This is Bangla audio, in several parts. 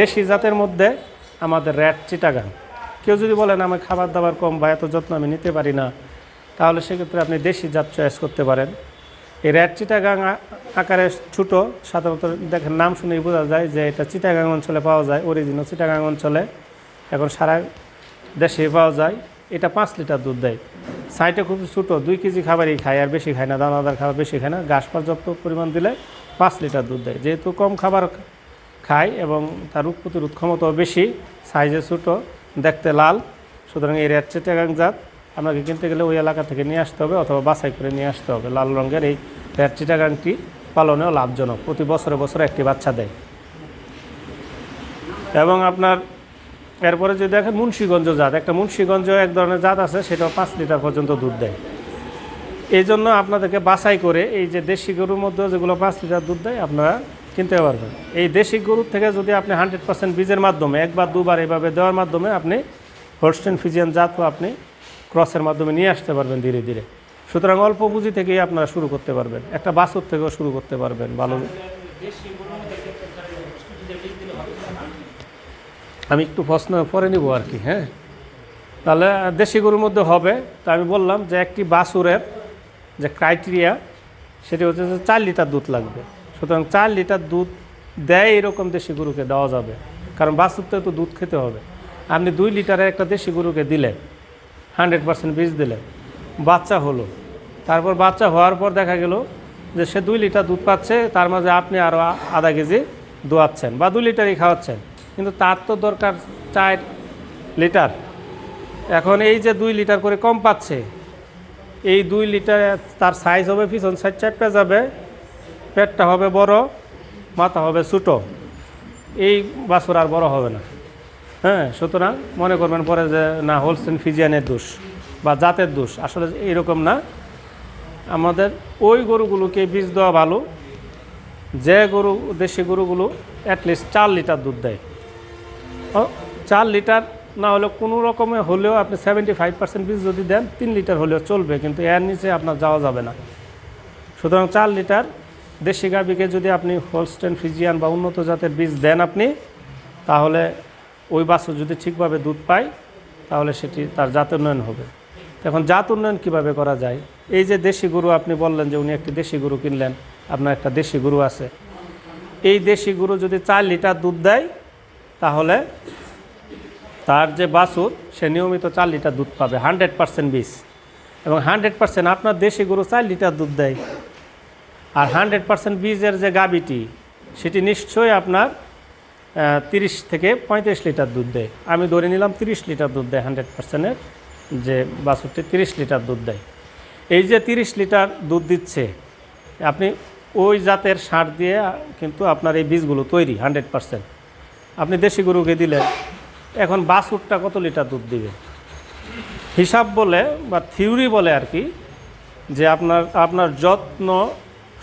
দেশি জাতের মধ্যে আমাদের র্যাট চিটাগাং। কেউ যদি বলেন আমার খাবার দাবার কম বা এত যত্ন আমি নিতে পারি না, তাহলে সেক্ষেত্রে আপনি দেশি জাত চয়েস করতে পারেন। এই র্যাট চিটাগাং আকারে ছোট, সাধারণত দেখেন নাম শুনেই বোঝা যায় যে এটা চিটাগাং অঞ্চলে পাওয়া যায় অরিজিনাল চিটাগাং অঞ্চলে। এখন সারা দেশে পাওয়া যায়। এটা পাঁচ লিটার দুধ দেয়। সাইটে খুব ছোটো, দুই কেজি খাবারই খায়, আর বেশি খায় না, দানাদার খাবার বেশি খায় না। ঘাস পর্যাপ্ত পরিমাণ দিলে পাঁচ লিটার দুধ দেয়। যেহেতু কম খাবার খায় এবং তার রোগ প্রতিরোধ ক্ষমতাও বেশি, সাইজে ছোটো, দেখতে লাল, সুতরাং এই রেড চিটাগাং জাত আপনাকে কিনতে গেলে ওই এলাকা থেকে নিয়ে আসতে হবে অথবা বাছাই করে নিয়ে আসতে হবে। লাল রঙের এই রেড চিটাগাংটি পালনেও লাভজনক, প্রতি বছরে বছরে একটি বাচ্চা দেয়। এবং আপনার এরপরে যদি দেখেন মুন্সীগঞ্জ জাত, একটা মুন্সীগঞ্জ এক ধরনের জাত আছে, সেটাও পাঁচ লিটার পর্যন্ত দুধ দেয়। এই জন্য আপনাদেরকে বাছাই করে এই যে দেশি গরুর মধ্যে যেগুলো পাঁচ লিটার দুধ দেয় আপনারা কিনতে পারবেন। এই দেশি গরুর থেকে যদি আপনি হান্ড্রেড পার্সেন্ট বীজের মাধ্যমে একবার দুবার এইভাবে দেওয়ার মাধ্যমে আপনি হোলস্টেন ফিজিয়ান জাতও আপনি ক্রসের মাধ্যমে নিয়ে আসতে পারবেন ধীরে ধীরে। সুতরাং অল্প পুঁজি থেকেই আপনারা শুরু করতে পারবেন। একটা বাছুর থেকেও শুরু করতে পারবেন। ভালো আমি একটু প্রশ্ন পরে নিব আর কি হ্যাঁ? তাহলে দেশি গরুর মধ্যে হবে। তা আমি বললাম যে একটি বাছুরের যে ক্রাইটেরিয়া সেটি হচ্ছে যে চার লিটার দুধ লাগবে। সুতরাং চার লিটার দুধ দেয় এরকম দেশি গরুকে দেওয়া যাবে। কারণ বাছুরতে তো দুধ খেতে হবে। আপনি দুই লিটারের একটা দেশি গরুকে দিলেন হান্ড্রেড পার্সেন্ট বীজ দিলেন, বাচ্চা হলো। তারপর বাচ্চা হওয়ার পর দেখা গেল যে সে দুই লিটার দুধ পাচ্ছে, তার মাঝে আপনি আরও আধা কেজি দোয়াচ্ছেন বা দুই লিটারই খাওয়াচ্ছেন। কিন্তু তার তো দরকার চার লিটার। এখন এই যে দুই লিটার করে কম পাচ্ছে এই দুই লিটার তার সাইজ হবে পিছন সাইড চারটা যাবে, পেটটা হবে বড়, মাথা হবে ছোটো। এই বাছুর আর বড় হবে না। হ্যাঁ সুতরাং মনে করবেন পরে যে না হোলসেন ফিজিয়ানের দোষ বা জাতের দোষ, আসলে এইরকম না। আমাদের ওই গরুগুলোকে বীজ দেওয়া ভালো। যে গরু, দেশি গরুগুলো অ্যাটলিস্ট চার লিটার দুধ দেয়। চার লিটার না হলে কোনো রকমে হলেও আপনি সেভেন্টি ফাইভ পার্সেন্ট বীজ যদি দেন, তিন লিটার হলেও চলবে, কিন্তু এর নিচে আপনার যাওয়া যাবে না। সুতরাং চার লিটার দেশি গাভিকে যদি আপনি হোলস্টেন ফিজিয়ান বা উন্নত জাতের বীজ দেন আপনি, তাহলে ওই বাছুর যদি ঠিকভাবে দুধ পায়, তাহলে সেটি তার জাত উন্নয়ন হবে। এখন জাত উন্নয়ন কীভাবে করা যায়? এই যে দেশি গরু আপনি বললেন যে উনি একটি দেশি গরু কিনলেন, আপনার একটা দেশি গরু আছে। এই দেশি গরু যদি চার লিটার দুধ দেয়, তাহলে তার যে বাছুর, সে নিয়মিত চার লিটার দুধ পাবে হান্ড্রেড পার্সেন্ট বিষ। এবং হান্ড্রেড পার্সেন্ট আপনার দেশি গরু চার লিটার দুধ দেয়। আর হান্ড্রেড পার্সেন্ট বীজের যে গাবিটি সেটি নিশ্চয়ই আপনার তিরিশ থেকে পঁয়ত্রিশ লিটার দুধ দেয়। আমি ধরে নিলাম তিরিশ লিটার দুধ দেয় হান্ড্রেড পার্সেন্টের যে বাছুরটি তিরিশ লিটার দুধ দেয়। এই যে তিরিশ লিটার দুধ দিচ্ছে, আপনি ওই জাতের সার দিয়ে কিন্তু আপনার এই বীজগুলো তৈরি হান্ড্রেড পার্সেন্ট আপনি দেশি গরুকে দিলেন এখন বাছুরটা কত লিটার দুধ দিবে? হিসাব বলে বা থিওরি বলে আর কি, যে আপনার আপনার যত্ন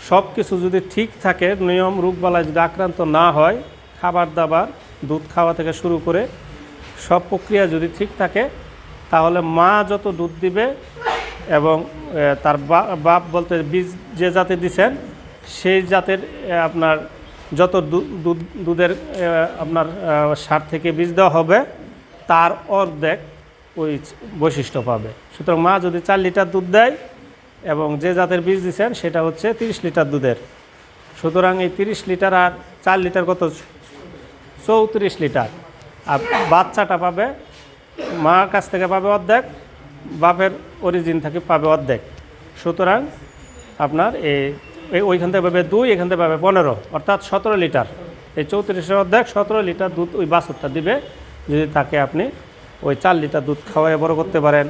সব কিছু যদি ঠিক থাকে, নিয়ম রোগবালায় যদি আক্রান্ত না হয়, খাবার দাবার, দুধ খাওয়া থেকে শুরু করে সব প্রক্রিয়া যদি ঠিক থাকে, তাহলে মা যত দুধ দিবে এবং তার বাপ বলতে বীজ যে জাতে দিছেন, সেই জাতের আপনার যত দুধ, দুধের আপনার সার থেকে বীজ দেওয়া হবে, তার অর্ধেক ওই বৈশিষ্ট্য পাবে। সুতরাং মা যদি চার লিটার দুধ দেয় এবং যে জাতের বীজ দিচ্ছেন সেটা হচ্ছে তিরিশ লিটার দুধের। সুতরাং এই তিরিশ লিটার আর চার লিটার কত? চৌত্রিশ লিটার। আর বাচ্চাটা পাবে, মার কাছ থেকে পাবে অর্ধেক, বাপের অরিজিন থেকে পাবে অর্ধেক। সুতরাং আপনার এই ওইখান থেকে পাবে দুই, এখান থেকে পাবে পনেরো, অর্থাৎ সতেরো লিটার। এই চৌত্রিশের অর্ধেক সতেরো লিটার দুধ ওই বাছুরটা দিবে, যদি তাকে আপনি ওই চার লিটার দুধ খাওয়াই বড় করতে পারেন,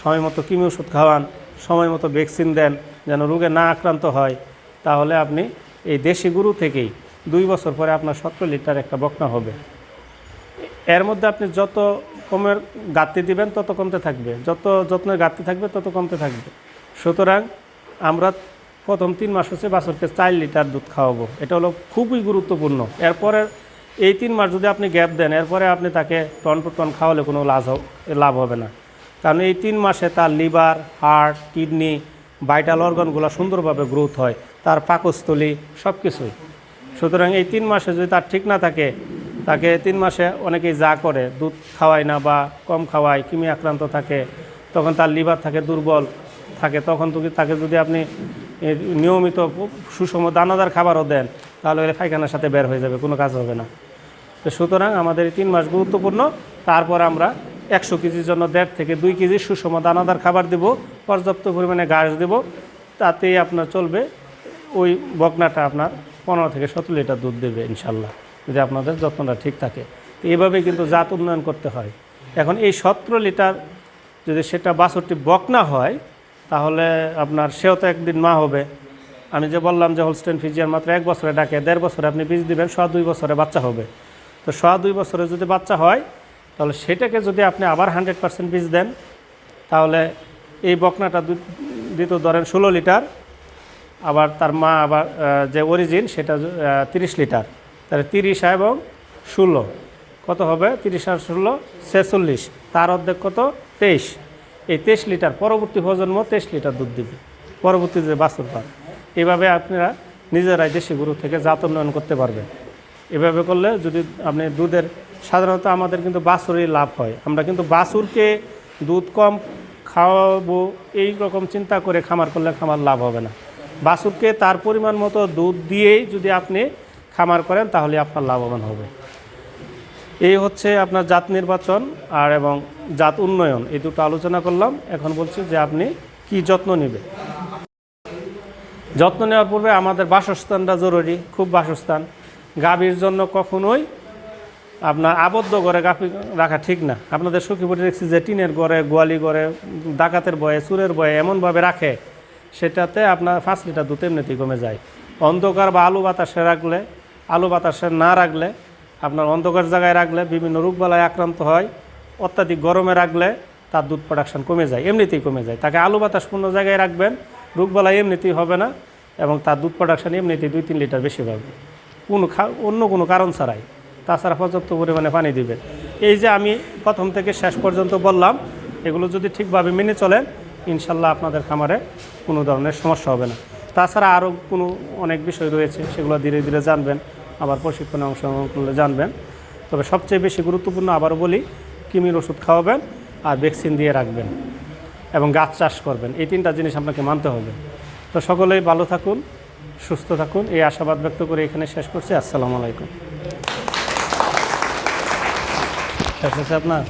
সময় মতো কিমি ওষুধ খাওয়ান, সময় মতো ভ্যাকসিন দেন, যেন রোগে না আক্রান্ত হয়, তাহলে আপনি এই দেশি গরু থেকেই দুই বছর পরে আপনার সতেরো লিটার একটা বকনা হবে। এর মধ্যে আপনি যত কমের গাঁতি দিবেন, তত কমতে থাকবে। যত যত্নের গাঁতি থাকবে, তত কমতে থাকবে। সুতরাং আমরা প্রথম তিন মাস হচ্ছে বাছরকে চার লিটার দুধ খাওয়াবো। এটা হলো খুবই গুরুত্বপূর্ণ। এরপরে এই তিন মাস যদি আপনি গ্যাপ দেন, এরপরে আপনি তাকে টন টু টন খাওয়ালে কোনো লাভ লাভ হবে না। কারণ এই তিন মাসে তার লিভার হার্ট কিডনি, ভাইটাল অর্গানগুলো সুন্দরভাবে গ্রোথ হয়। তার পাকস্থলী সব কিছুই সুতরাং এই তিন মাসে যদি তার ঠিক না থাকে, তাকে তিন মাসে অনেকেই যা করে, দুধ খাওয়ায় না বা কম খাওয়ায়, কিমি আক্রান্ত থাকে, তখন তার লিভার থাকে দুর্বল থাকে, তখন তো তাকে যদি আপনি নিয়মিত সুষম দানাদার খাবারও দেন, তাহলে ওই পায়খানার সাথে বের হয়ে যাবে, কোনো কাজ হবে না। তো সুতরাং আমাদের তিন মাস গুরুত্বপূর্ণ, তারপর আমরা একশো কেজির জন্য দেড় থেকে দুই কেজি সুষম দানাদার খাবার দেব, পর্যাপ্ত পরিমাণে ঘাস দেব, তাতেই আপনার চলবে, ওই বকনাটা আপনার পনেরো থেকে সতেরো লিটার দুধ দেবে ইনশাল্লাহ, যদি আপনাদের যত্নটা ঠিক থাকে। তো এইভাবে কিন্তু জাত উন্নয়ন করতে হয়। এখন এই সতেরো লিটার যদি সেটা বাষট্টি বকনা হয় তাহলে আপনার সেও তো একদিন মা হবে। আমি যে বললাম যে হোলস্টেন ফিজিয়ার মাত্র এক বছরে ডাকে, দেড় বছরে আপনি বীজ দিবেন, সোয়া দুই বছরে বাচ্চা হবে। তো সোয়া দুই বছরে যদি বাচ্চা হয়, তাহলে সেটাকে যদি আপনি আবার হান্ড্রেড পার্সেন্ট বীজ দেন, তাহলে এই বকনাটা দিত ধরেন ষোলো লিটার, আবার তার মা আবার যে অরিজিন সেটা তিরিশ লিটার। তাহলে তিরিশ এবং ষোলো, কত হবে? তিরিশ আর ষোলো, ছেচল্লিশ। তার অর্ধেক কত? তেইশ। এই তেইশ লিটার, পরবর্তী প্রজন্ম তেইশ লিটার দুধ দিবে। পরবর্তী যে বাছুর পান এভাবে আপনারা নিজেরাই দেশি গরু থেকে জাত উন্নয়ন করতে পারবেন। এভাবে করলে যদি আপনি দুধের, সাধারণত আমাদের কিন্তু বাছুরই লাভ হয়। আমরা কিন্তু বাছুরকে দুধ কম খাওয়াবো, এই রকম চিন্তা করে খামার করলে খামার লাভ হবে না। বাছুরকে তার পরিমাণ মতো দুধ দিয়েই যদি আপনি খামার করেন, তাহলে আপনার লাভবান হবে। এই হচ্ছে আপনার জাত নির্বাচন আর এবং জাত উন্নয়ন। এই দুটো আলোচনা করলাম। এখন বলছি যে আপনি কি যত্ন নেবেন? যত্ন নেওয়ার পূর্বে আমাদের বাসস্থানটা জরুরি, খুব বাসস্থান। গাভীর জন্য কখনোই আপনার আবদ্ধ ঘরে গাভী রাখা ঠিক না। আপনাদের সখীপুরে দেখছি যে টিনের ঘরে, গোয়ালি ঘরে, ডাকাতের বয়ে চুরের বয়ে এমনভাবে রাখে, সেটাতে আপনার পাঁচ লিটার দুধ এমনিতেই কমে যায়। অন্ধকার বা আলু বাতাসে রাখলে, আলু বাতাসে না রাখলে আপনার অন্ধকার জায়গায় রাখলে, বিভিন্ন রোগবালায় আক্রান্ত হয়, অত্যাধিক গরমে রাখলে তার দুধ প্রোডাকশন কমে যায়, এমনিতেই কমে যায়। তাকে আলু বাতাসপূর্ণ জায়গায় রাখবেন রোগবালাই এমনিতেই হবে না এবং তার দুধ প্রোডাকশন এমনিতেই দুই তিন লিটার বেশি পাবে। কোনো অন্য কোনো কারণ ছাড়াই। তাছাড়া পর্যাপ্ত পরিমাণে পানি দিবেন এই যে আমি প্রথম থেকে শেষ পর্যন্ত বললাম, এগুলো যদি ঠিকভাবে মেনে চলেন ইনশাল্লাহ আপনাদের খামারে কোনো ধরনের সমস্যা হবে না। তাছাড়া আরও কোনো অনেক বিষয় রয়েছে, সেগুলো ধীরে ধীরে জানবেন। আবার প্রশিক্ষণে অংশগ্রহণ করলে জানবেন। তবে সবচেয়ে বেশি গুরুত্বপূর্ণ আবারও বলি, কিমির ওষুধ খাওয়াবেন আর ভ্যাকসিন দিয়ে রাখবেন এবং গাছ চাষ করবেন। এই তিনটা জিনিস আপনাকে মানতে হবে। তো সকলেই ভালো থাকুন, সুস্থ থাকুন। এই আশাবাদ ব্যক্ত করে এখানে শেষ করছি। আসসালামু আলাইকুম। শেষ হচ্ছে আপনার?